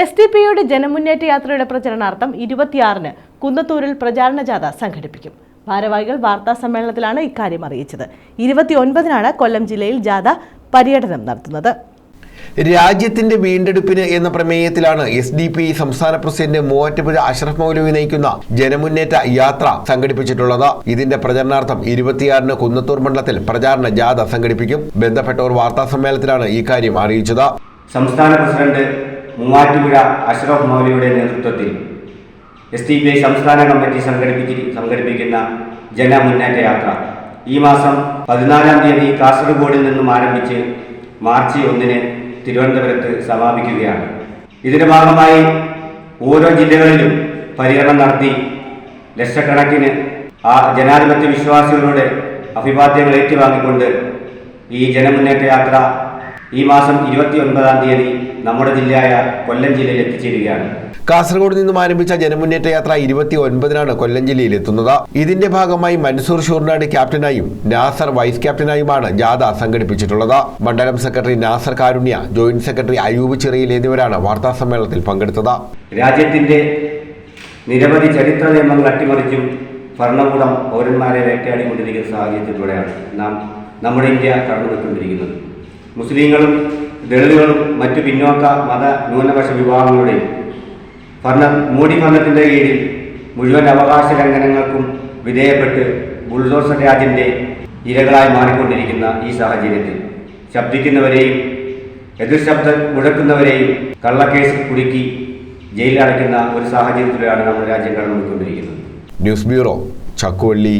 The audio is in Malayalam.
എസ് ഡി പിയുടെ ജനമുന്നേറ്റ യാത്രയുടെ പ്രചരണാർത്ഥം ഇരുപത്തിയാറിന് കുന്നത്തൂരിൽ പ്രചാരണ ജാഥ സംഘടിപ്പിക്കും. ഭാരവാഹികൾ വാർത്താ സമ്മേളനത്തിലാണ് ഇക്കാര്യം അറിയിച്ചത്. ഇരുപത്തിയൊൻപതിനാണ് കൊല്ലം ജില്ലയിൽ ജാഥ പര്യടനം നടത്തുന്നത്. രാജ്യത്തിന്റെ വീണ്ടെടുപ്പിന് എന്ന പ്രമേയത്തിലാണ് എസ് ഡി പി സംസ്ഥാന പ്രസിഡന്റ് മൂവാറ്റുപുഴ അഷ്റഫ് മൗലവി നയിക്കുന്ന ജനമുന്നേറ്റ യാത്ര സംഘടിപ്പിച്ചിട്ടുള്ളത്. ഇതിന്റെ പ്രചരണാർത്ഥം ഇരുപത്തിയാറിന് കുന്നത്തൂർ മണ്ഡലത്തിൽ പ്രചാരണ ജാഥ സംഘടിപ്പിക്കും. ബന്ധപ്പെട്ടവർ വാർത്താ സമ്മേളനത്തിലാണ് ഇക്കാര്യം അറിയിച്ചത്. സംസ്ഥാന പ്രസിഡന്റ് മൂവാറ്റുപുഴ അഷ്റഫ് മൗലിയുടെ നേതൃത്വത്തിൽ എസ് ടി പി ഐ സംസ്ഥാന കമ്മിറ്റി സംഘടിപ്പിച്ച് സംഘടിപ്പിക്കുന്ന ജനമുന്നേറ്റ യാത്ര. ഈ മാസം പതിനാലാം തീയതി കാസർഗോഡിൽ നിന്നും ആരംഭിച്ച് മാർച്ച് ഒന്നിന് തിരുവനന്തപുരത്ത് സമാപിക്കുകയാണ്. ഇതിന്റെ ഭാഗമായി ഓരോ ജില്ലകളിലും പര്യടനം നടത്തി ലക്ഷക്കണക്കിന് ആ ജനാധിപത്യ വിശ്വാസികളുടെ അഭിവാദ്യങ്ങൾ ഏറ്റുവാങ്ങിക്കൊണ്ട് ഈ ജനമുന്നേറ്റ യാത്ര ഈ മാസം ഇരുപത്തി ഒൻപതാം തീയതി നമ്മുടെ ജില്ലയായ കൊല്ലം ജില്ലയിൽ എത്തിച്ചേരുകയാണ്. കാസർഗോഡ് നിന്നും ആരംഭിച്ച ജനമുന്നേറ്റ യാത്ര ഇരുപത്തി ഒൻപതിനാണ് കൊല്ലം ജില്ലയിൽ എത്തുന്നത്. ഇതിന്റെ ഭാഗമായി മൻസൂർ ഷൂർനാട് ക്യാപ്റ്റനായും നാസർ വൈസ് ക്യാപ്റ്റനായുമാണ് ജാഥ സംഘടിപ്പിച്ചിട്ടുള്ളത്. മണ്ഡലം secretary Nasar Karunya joint secretary Ayoob Cheriyil എന്നിവരാണ് വാർത്താ സമ്മേളനത്തിൽ പങ്കെടുത്തത്. രാജ്യത്തിന്റെ നിരവധി ചരിത്ര നിയമങ്ങൾ അട്ടിമറിച്ചും ഭരണകൂടം പൗരന്മാരെ വേട്ടയാടിക്കൊണ്ടിരിക്കുന്ന സാഹചര്യത്തിലൂടെയാണ് നാം നമ്മുടെ ഇന്ത്യ കടന്നുപോയിക്കൊണ്ടിരിക്കുന്നത്. മുസ്ലിങ്ങളും ദളിതുകളും മറ്റു പിന്നോക്ക മത ന്യൂനപക്ഷ വിഭാഗങ്ങളുടെയും ഭരണ മോഡി ഭരണത്തിന്റെ കീഴിൽ മുഴുവൻ അവകാശ ലംഘനങ്ങൾക്കും വിധേയപ്പെട്ട് ബുൾഡോസർ രാജിന്റെ ഇരകളായി മാറിക്കൊണ്ടിരിക്കുന്ന ഈ സാഹചര്യത്തിൽ ശബ്ദിക്കുന്നവരെയും എതിർ ശബ്ദം മുഴക്കുന്നവരെയും കള്ളക്കേസിൽ കുടുക്കി ജയിലിൽ അടയ്ക്കുന്ന ഒരു സാഹചര്യത്തിലാണ് നമ്മുടെ രാജ്യം കടന്നുകൊണ്ടിരിക്കുന്നത് ന്യൂസ് ബ്യൂറോ ചക്കുവള്ളി.